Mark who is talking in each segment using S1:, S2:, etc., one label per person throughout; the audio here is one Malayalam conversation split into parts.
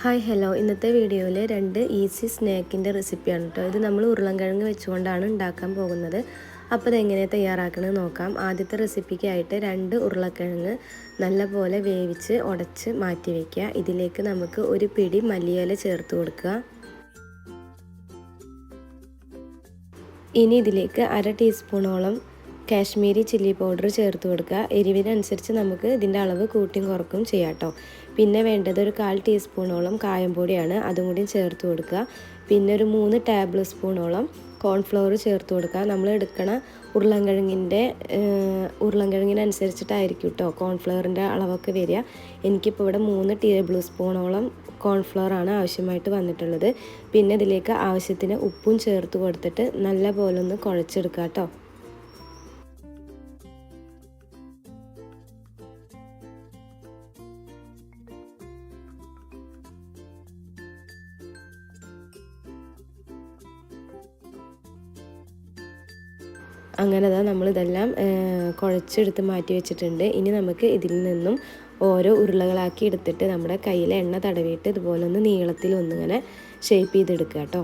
S1: Hi hello. ഇന്നത്തെ വീഡിയോയിൽ രണ്ട് ഈസി സ്നാക്കിന്റെ റെസിപ്പിയാണ് കേട്ടോ. ഇത് നമ്മൾ ഉരുളൻകിഴങ്ങ് വെച്ചുകൊണ്ടാണ് ഉണ്ടാക്കാൻ പോകുന്നത്. അപ്പോൾ ഇതെങ്ങനെ തയ്യാറാക്കണമെന്ന് നോക്കാം. ആദ്യത്തെ റെസിപ്പിക്കായിട്ട് രണ്ട് ഉരുളക്കിഴങ്ങ് നല്ലപോലെ വേവിച്ച് ഉടച്ച് മാറ്റി വയ്ക്കുക ഇതിലേക്ക് നമുക്ക് ഒരു പിടി മല്ലിയില ചേർത്ത് കൊടുക്കുക. ഇനി ഇതിലേക്ക് അര ടീസ്പൂണോളം കാശ്മീരി ചില്ലി പൗഡർ ചേർത്ത് കൊടുക്കുക. എരിവിനനുസരിച്ച് നമുക്ക് ഇതിന്റെ അളവ് കൂട്ടിയും കുറക്കും ചെയ്യാം കേട്ടോ. പിന്നെ വേണ്ടത് ഒരു കാൽ ടീസ്പൂണോളം കായം പൊടിയാണ്. അതും കൂടി ചേർത്ത് കൊടുക്കുക. പിന്നെ ഒരു മൂന്ന് ടേബിൾ സ്പൂണോളം കോൺഫ്ലവർ ചേർത്ത് കൊടുക്കുക. നമ്മൾ എടുക്കണ ഉരുളൻകിഴങ്ങിന്റെ ഉരുളൻകിഴങ്ങിനനുസരിച്ചിട്ടായിരിക്കും കേട്ടോ കോൺഫ്ലവറിന്റെ അളവൊക്കെ വരിക. എനിക്കിപ്പോൾ ഇവിടെ മൂന്ന് ടേബിൾ സ്പൂണോളം കോൺഫ്ലവറാണ് ആവശ്യമായിട്ട് വന്നിട്ടുള്ളത്. പിന്നെ ഇതിലേക്ക് ആവശ്യത്തിന് ഉപ്പും ചേർത്ത് കൊടുത്തിട്ട് നല്ല പോലെ ഒന്ന് കുഴച്ചെടുക്കുക കേട്ടോ. അങ്ങനെ നമ്മൾ നമ്മളിതെല്ലാം കുഴച്ചെടുത്ത് മാറ്റി വെച്ചിട്ടുണ്ട്. ഇനി നമുക്ക് ഇതിൽ നിന്നും ഓരോ ഉരുളകളാക്കി എടുത്തിട്ട് നമ്മുടെ കയ്യിലെ എണ്ണ തടവിയിട്ട് ഇതുപോലെ ഒന്ന് നീളത്തിൽ ഒന്നിങ്ങനെ ഷേപ്പ് ചെയ്തെടുക്കുക കേട്ടോ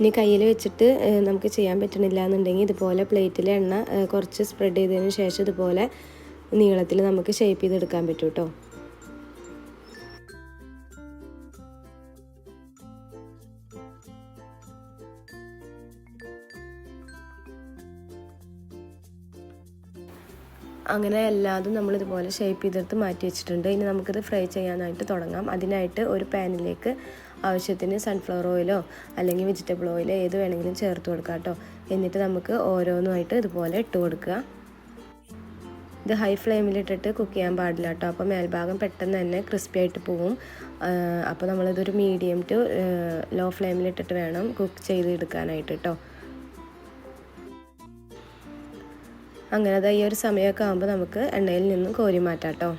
S1: ഇനി കയ്യിൽ വെച്ചിട്ട് നമുക്ക് ചെയ്യാൻ പറ്റണില്ല എന്നുണ്ടെങ്കിൽ ഇതുപോലെ പ്ലേറ്റിൽ എണ്ണ കുറച്ച് സ്പ്രെഡ് ചെയ്തതിന് ശേഷം ഇതുപോലെ നീളത്തിൽ നമുക്ക് ഷേപ്പ് ചെയ്തെടുക്കാൻ പറ്റും കേട്ടോ അങ്ങനെ എല്ലാതും നമ്മളിതുപോലെ ഷേപ്പ് ചെയ്തെടുത്ത് മാറ്റി വെച്ചിട്ടുണ്ട്. ഇനി നമുക്കിത് ഫ്രൈ ചെയ്യാനായിട്ട് തുടങ്ങാം. അതിനായിട്ട് ഒരു പാനിലേക്ക് ആവശ്യത്തിന് സൺഫ്ലവർ ഓയിലോ അല്ലെങ്കിൽ വെജിറ്റബിൾ ഓയിലോ ഏത് വേണമെങ്കിലും ചേർത്ത് കൊടുക്കുക കേട്ടോ. എന്നിട്ട് നമുക്ക് ഓരോന്നുമായിട്ട് ഇതുപോലെ ഇട്ട് കൊടുക്കുക. ഇത് ഹൈ ഫ്ലെയിമിലിട്ടിട്ട് കുക്ക് ചെയ്യാൻ പാടില്ല കേട്ടോ. അപ്പോൾ മേൽഭാഗം പെട്ടെന്ന് തന്നെ ക്രിസ്പി ആയിട്ട് പോവും. അപ്പോൾ നമ്മളിതൊരു മീഡിയം ടു ലോ ഫ്ലെയിമിലിട്ടിട്ട് വേണം കുക്ക് ചെയ്ത് എടുക്കാനായിട്ട് കേട്ടോ. അങ്ങനെ ഈ ഒരു സമയമൊക്കെ ആകുമ്പോൾ നമുക്ക് എണ്ണയിൽ നിന്നും കോരി മാറ്റാം കേട്ടോ.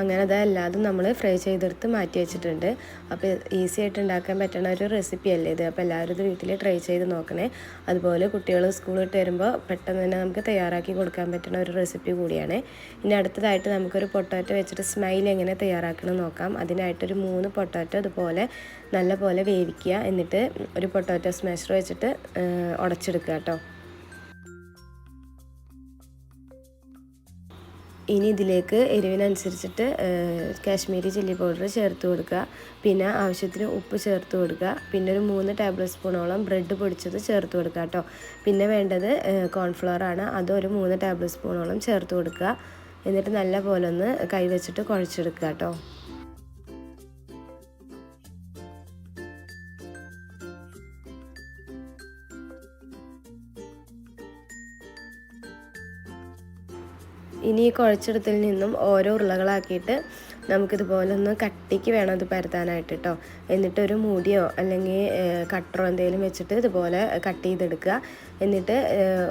S1: അങ്ങനെ അതെല്ലാതും നമ്മൾ ഫ്രൈ ചെയ്തെടുത്ത് മാറ്റി വെച്ചിട്ടുണ്ട്. അപ്പോൾ ഈസി ആയിട്ട് ഉണ്ടാക്കാൻ പറ്റുന്ന ഒരു റെസിപ്പി അല്ലേ ഇത്? അപ്പോൾ എല്ലാവരും ഇത് വീട്ടിൽ ട്രൈ ചെയ്ത് നോക്കണേ. അതുപോലെ കുട്ടികൾ സ്കൂളിൽ വിട്ട് വരുമ്പോൾ പെട്ടെന്ന് തന്നെ നമുക്ക് തയ്യാറാക്കി കൊടുക്കാൻ പറ്റുന്ന ഒരു റെസിപ്പി കൂടിയാണ്. ഇനി അടുത്തതായിട്ട് നമുക്കൊരു പൊട്ടാറ്റോ വെച്ചിട്ട് സ്മൈൽ എങ്ങനെ തയ്യാറാക്കണം നോക്കാം. അതിനായിട്ടൊരു മൂന്ന് പൊട്ടാറ്റോ ഇതുപോലെ നല്ല പോലെ വേവിക്കുക. എന്നിട്ട് ഒരു പൊട്ടാറ്റോ സ്മാഷർ വെച്ചിട്ട് ഉടച്ചെടുക്കുക കേട്ടോ. ഇനി ഇതിലേക്ക് എരിവിനനുസരിച്ചിട്ട് കാശ്മീരി ചില്ലി പൗഡർ ചേർത്ത് കൊടുക്കുക. പിന്നെ ആവശ്യത്തിന് ഉപ്പ് ചേർത്ത് കൊടുക്കുക. പിന്നെ ഒരു മൂന്ന് ടേബിൾ സ്പൂണോളം ബ്രെഡ് പൊടിച്ചത് ചേർത്ത് കൊടുക്കുക കേട്ടോ. പിന്നെ വേണ്ടത് കോൺഫ്ലവർ ആണ്. അതൊരു മൂന്ന് ടേബിൾ സ്പൂണോളം ചേർത്ത് കൊടുക്കുക. എന്നിട്ട് നല്ല പോലെ ഒന്ന് കൈ വെച്ചിട്ട് കുഴച്ചെടുക്കുക കേട്ടോ. ഇനി ഈ കുഴച്ചെടുത്തിൽ നിന്നും ഓരോ ഉരുളകളാക്കിയിട്ട് നമുക്കിതുപോലെ ഒന്ന് കട്ടിക്ക് വേണം അത് പരത്താനായിട്ട് കേട്ടോ എന്നിട്ട് ഒരു മൂടിയോ അല്ലെങ്കിൽ കട്ടറോ എന്തെങ്കിലും വെച്ചിട്ട് ഇതുപോലെ കട്ട് ചെയ്തെടുക്കുക. എന്നിട്ട്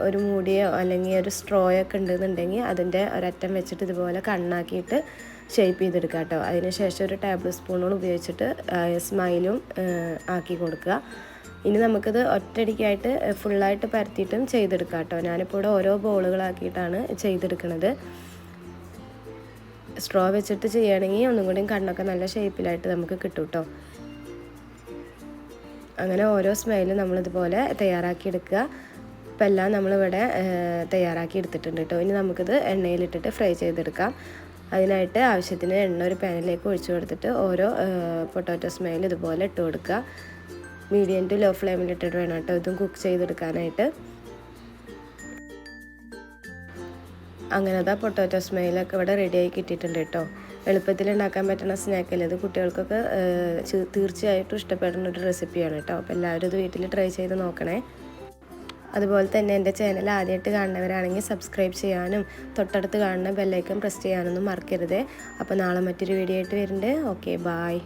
S1: ഒരു മൂടിയോ അല്ലെങ്കിൽ ഒരു സ്ട്രോയോ ഒക്കെ ഉണ്ടെന്നുണ്ടെങ്കിൽ അതിന്റെ ഒരറ്റം വെച്ചിട്ട് ഇതുപോലെ കണ്ണാക്കിയിട്ട് ഷേപ്പ് ചെയ്തെടുക്കുക കേട്ടോ അതിന് ഒരു ടേബിൾ സ്പൂണുകൾ ഉപയോഗിച്ചിട്ട് സ്മൈലും ആക്കി കൊടുക്കുക. ഇനി നമുക്കിത് ഒറ്റയടിക്കായിട്ട് ഫുള്ളായിട്ട് പരത്തിയിട്ടും ചെയ്തെടുക്കാം കേട്ടോ. ഞാനിപ്പോൾ ഇവിടെ ഓരോ ബോളുകളാക്കിയിട്ടാണ് ചെയ്തെടുക്കുന്നത് സ്ട്രോ വെച്ചിട്ട് ചെയ്യുകയാണെങ്കിൽ ഒന്നും കൂടി കണ്ണൊക്കെ നല്ല ഷേപ്പിലായിട്ട് നമുക്ക് കിട്ടും കേട്ടോ. അങ്ങനെ ഓരോ സ്മൈലും നമ്മളിതുപോലെ തയ്യാറാക്കി എടുക്കുക ഇപ്പം എല്ലാം നമ്മളിവിടെ തയ്യാറാക്കി എടുത്തിട്ടുണ്ട് കേട്ടോ. ഇനി നമുക്കിത് എണ്ണയിലിട്ടിട്ട് ഫ്രൈ ചെയ്തെടുക്കാം. അതിനായിട്ട് ആവശ്യത്തിന് എണ്ണ ഒരു പാനിലേക്ക് ഒഴിച്ചു കൊടുത്തിട്ട് ഓരോ പൊട്ടാറ്റോ സ്മൈൽ ഇതുപോലെ ഇട്ട് കൊടുക്കുക. മീഡിയം ടു ലോ ഫ്ലെയിമിൽ ഇട്ടിട്ട് വേണം കേട്ടോ ഇതും കുക്ക് ചെയ്തെടുക്കാനായിട്ട്. അങ്ങനെ അതാ പൊട്ടാറ്റോ സ്മെയിലൊക്കെ ഇവിടെ റെഡിയായി കിട്ടിയിട്ടുണ്ട് കേട്ടോ. എളുപ്പത്തിൽ ഉണ്ടാക്കാൻ പറ്റുന്ന സ്നാക്കല്ലേ ഇത് കുട്ടികൾക്കൊക്കെ തീർച്ചയായിട്ടും ഇഷ്ടപ്പെടുന്ന ഒരു റെസിപ്പിയാണ് കേട്ടോ. അപ്പോൾ എല്ലാവരും ഇത് വീട്ടിൽ ട്രൈ ചെയ്ത് നോക്കണേ. അതുപോലെ തന്നെ എന്റെ ചാനൽ ആദ്യമായിട്ട് കാണുന്നവരാണെങ്കിൽ സബ്സ്ക്രൈബ് ചെയ്യാനും തൊട്ടടുത്ത് കാണുന്ന ബെല്ലൈക്കൻ പ്രസ് ചെയ്യാനൊന്നും മറക്കരുത്. അപ്പോൾ നാളെ മറ്റൊരു വീഡിയോ ആയിട്ട് വരുന്നുണ്ട്. Okay bye